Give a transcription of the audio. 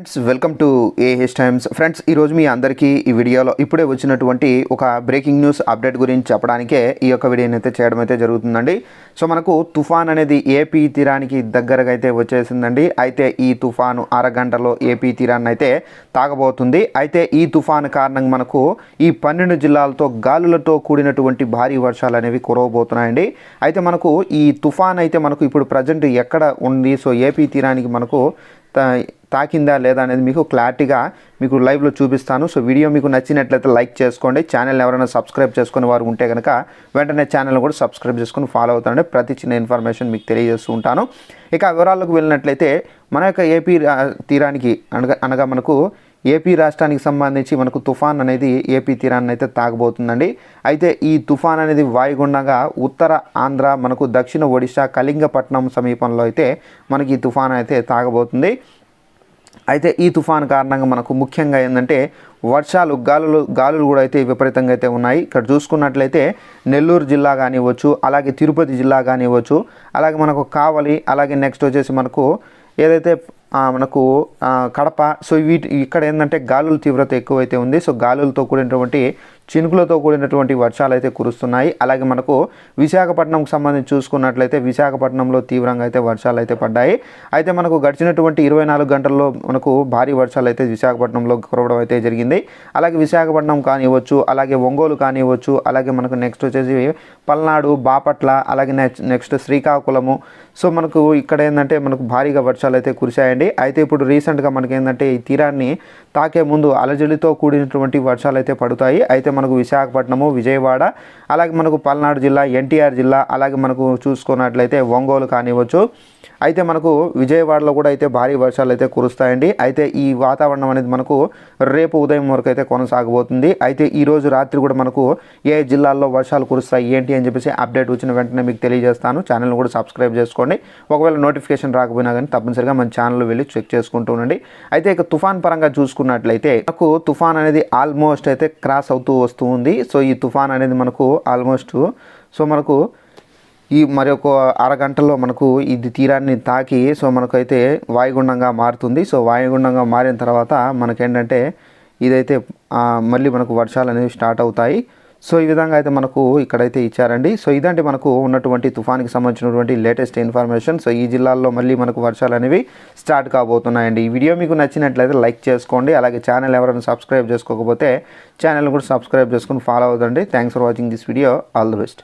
Friends welcome to A H times friends ఈరోజు మీ అందరికీ ఈ వీడియోలో ఇప్పుడే వచ్చినటువంటి ఒక బ్రేకింగ్ న్యూస్ అప్డేట్ గురించి చెప్పడానికే ఈ యొక్క వీడియోని అయితే చేయడం అయితే జరుగుతుందండి. సో మనకు తుఫాన్ అనేది ఏపీ తీరానికి దగ్గరగా అయితే వచ్చేసిందండి. అయితే ఈ తుఫాను అరగంటలో ఏపీ తీరాన్ని అయితే తాగబోతుంది. అయితే ఈ తుఫాను కారణంగా మనకు ఈ పన్నెండు జిల్లాలతో గాలులతో కూడినటువంటి భారీ వర్షాలు అనేవి కురవబోతున్నాయండి. అయితే మనకు ఈ తుఫాన్ అయితే మనకు ఇప్పుడు ప్రజెంట్ ఎక్కడ ఉంది? సో ఏపీ తీరానికి మనకు తాకిందా లేదా అనేది మీకు క్లారిటీగా మీకు లైవ్లో చూపిస్తాను. సో వీడియో మీకు నచ్చినట్లయితే లైక్ చేసుకోండి. ఛానల్ ఎవరైనా సబ్స్క్రైబ్ చేసుకునే వారు ఉంటే కనుక వెంటనే ఛానల్ కూడా సబ్స్క్రైబ్ చేసుకుని ఫాలో అవుతానండి. ప్రతి చిన్న ఇన్ఫర్మేషన్ మీకు తెలియజేస్తూ ఉంటాను. ఇక వివరాలకు వెళ్ళినట్లయితే మన యొక్క ఏపీ తీరానికి అనగా అనగా మనకు ఏపీ రాష్ట్రానికి సంబంధించి మనకు తుఫాన్ అనేది ఏపీ తీరాన్ని అయితే తాగబోతుందండి. అయితే ఈ తుఫాన్ అనేది వాయుగుండంగా ఉత్తర ఆంధ్ర మనకు దక్షిణ ఒడిశా కళింగపట్నం సమీపంలో అయితే మనకి ఈ తుఫాన్ అయితే తాగబోతుంది. అయితే ఈ తుఫాన్ కారణంగా మనకు ముఖ్యంగా ఏంటంటే వర్షాలు గాలులు గాలులు కూడా అయితే విపరీతంగా అయితే ఉన్నాయి. ఇక్కడ చూసుకున్నట్లయితే నెల్లూరు జిల్లా కానివ్వచ్చు అలాగే తిరుపతి జిల్లా కానివ్వచ్చు అలాగే మనకు కావలి అలాగే నెక్స్ట్ వచ్చేసి మనకు ఏదైతే మనకు కడప సో వీటి ఇక్కడ ఏంటంటే గాలుల తీవ్రత ఎక్కువైతే ఉంది. సో గాలులతో కూడినటువంటి చినుకులతో కూడినటువంటి వర్షాలు అయితే కురుస్తున్నాయి. అలాగే మనకు విశాఖపట్నంకు సంబంధించి చూసుకున్నట్లయితే విశాఖపట్నంలో తీవ్రంగా అయితే వర్షాలు అయితే పడ్డాయి. అయితే మనకు గడిచినటువంటి ఇరవై నాలుగు గంటల్లో మనకు భారీ వర్షాలు అయితే విశాఖపట్నంలో కురవడం అయితే జరిగింది. అలాగే విశాఖపట్నం కానివ్వచ్చు అలాగే ఒంగోలు కానివ్వచ్చు అలాగే మనకు నెక్స్ట్ వచ్చేసి పల్నాడు బాపట్ల అలాగే నెక్స్ట్ నెక్స్ట్ శ్రీకాకుళము. సో మనకు ఇక్కడ ఏంటంటే మనకు భారీగా వర్షాలు అయితే కురిశాయండి. అయితే ఇప్పుడు రీసెంట్గా మనకి ఏంటంటే ఈ తీరాన్ని తాకే ముందు అలజడితో కూడినటువంటి వర్షాలు అయితే పడుతాయి. అయితే మనకు విశాఖపట్నము విజయవాడ అలాగే మనకు పల్నాడు జిల్లా ఎన్టీఆర్ జిల్లా అలాగే మనకు చూసుకున్నట్లయితే ఒంగోలు కానివ్వచ్చు. అయితే మనకు విజయవాడలో కూడా అయితే భారీ వర్షాలు అయితే కురుస్తాయండి. అయితే ఈ వాతావరణం అనేది మనకు రేపు ఉదయం వరకు అయితే కొనసాగబోతుంది. అయితే ఈ రోజు రాత్రి కూడా మనకు ఏ జిల్లాల్లో వర్షాలు కురుస్తాయి ఏంటి అని చెప్పేసి అప్డేట్ వచ్చిన వెంటనే మీకు తెలియజేస్తాను. ఛానల్ కూడా సబ్స్క్రైబ్ చేసుకోండి. ఒకవేళ నోటిఫికేషన్ రాకపోయినా కానీ తప్పనిసరిగా మన ఛానల్ వెళ్ళి చెక్ చేసుకుంటూ ఉండండి. అయితే ఇక తుఫాన్ పరంగా చూసుకున్నట్లయితే మనకు తుఫాన్ అనేది ఆల్మోస్ట్ అయితే క్రాస్ అవుతూ వస్తూ ఉంది. సో ఈ తుఫాన్ అనేది మనకు ఆల్మోస్ట్ సో మనకు ఈ మరి ఒక అరగంటలో మనకు ఇది తీరాన్ని తాకి సో మనకైతే వాయుగుండంగా మారుతుంది. సో వాయుగుండంగా మారిన తర్వాత మనకేంటంటే ఇదైతే మళ్ళీ మనకు వర్షాలు అనేవి స్టార్ట్ అవుతాయి. సో ఈ విధంగా అయితే మనకు ఇక్కడైతే ఇచ్చారండి. సో ఇదంటే మనకు ఉన్నటువంటి తుఫానికి సంబంధించినటువంటి లేటెస్ట్ ఇన్ఫర్మేషన్. సో ఈ జిల్లాల్లో మళ్ళీ మనకు వర్షాలు అనేవి స్టార్ట్ కాబోతున్నాయండి. ఈ వీడియో మీకు నచ్చినట్లయితే లైక్ చేసుకోండి. అలాగే ఛానల్ ఎవరైనా సబ్స్క్రైబ్ చేసుకోకపోతే ఛానల్ కూడా సబ్స్క్రైబ్ చేసుకుని follow అవుతండి thanks for watching this video all the best